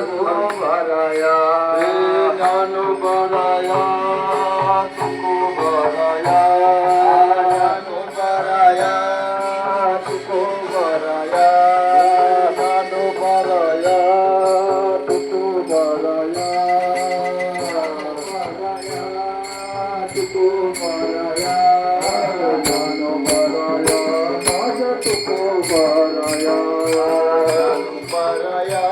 भराया जानू भराया तुको भराया जानू भराया तुको भराया जानू भराया तुको भराया भराया तुको भराया जानू भराया तुको भराया भराया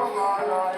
Oh my God.